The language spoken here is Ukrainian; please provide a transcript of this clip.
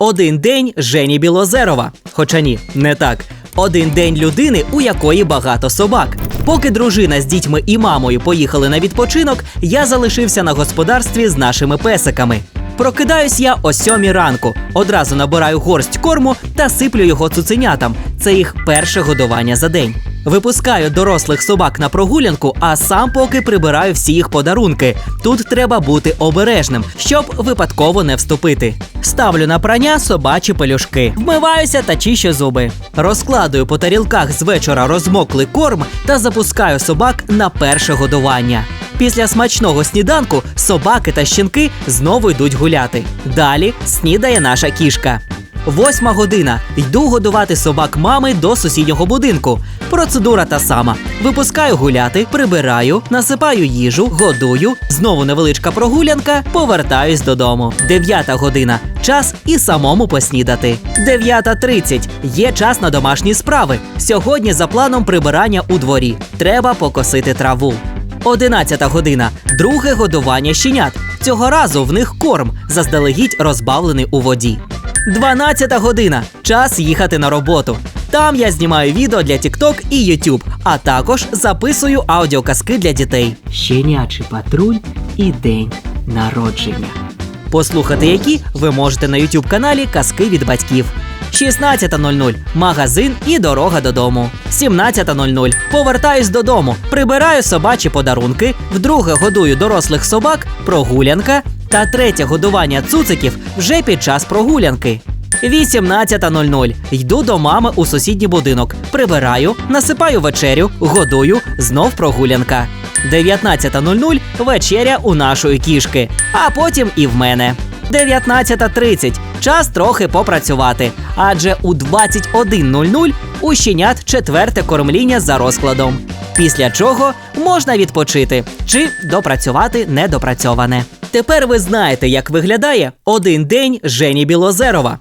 Один день Жені Білозерова. Хоча ні, не так. Один день людини, у якої багато собак. Поки дружина з дітьми і мамою поїхали на відпочинок, я залишився на господарстві з нашими песиками. Прокидаюсь я о сьомій ранку, одразу набираю горсть корму та сиплю його цуценятам. Це їх перше годування за день. Випускаю дорослих собак на прогулянку, а сам поки прибираю всі їх подарунки. Тут треба бути обережним, щоб випадково не вступити. Ставлю на прання собачі пелюшки, вмиваюся та чищу зуби. Розкладую по тарілках з вечора розмоклий корм та запускаю собак на перше годування. Після смачного сніданку собаки та щенки знову йдуть гуляти. Далі снідає наша кішка. Восьма година. Йду годувати собак мами до сусіднього будинку. Процедура та сама. Випускаю гуляти, прибираю, насипаю їжу, годую, знову невеличка прогулянка, повертаюсь додому. Дев'ята година. Час і самому поснідати. 9.30. Є час на домашні справи. Сьогодні за планом прибирання у дворі. Треба покосити траву. 11 година. Друге годування щенят. Цього разу в них корм, заздалегідь розбавлений у воді. 12 година. Час їхати на роботу. Там я знімаю відео для TikTok і YouTube, а також записую аудіоказки для дітей. Щенячий патруль і день народження. Послухати які ви можете на YouTube каналі Казки від батьків. 16.00 магазин і дорога додому. 17.00 повертаюсь додому, прибираю собачі подарунки, вдруге годую дорослих собак, прогулянка та третє годування цуциків вже під час прогулянки. 18.00 йду до мами у сусідній будинок, прибираю, насипаю вечерю, годую, знов прогулянка. 19.00 вечеря у нашої кішки, а потім і в мене. 19.30 час трохи попрацювати, адже у 21.00 у щенят четверте кормління за розкладом. Після чого можна відпочити чи допрацювати недопрацьоване. Тепер ви знаєте, як виглядає один день Жені Білозерова.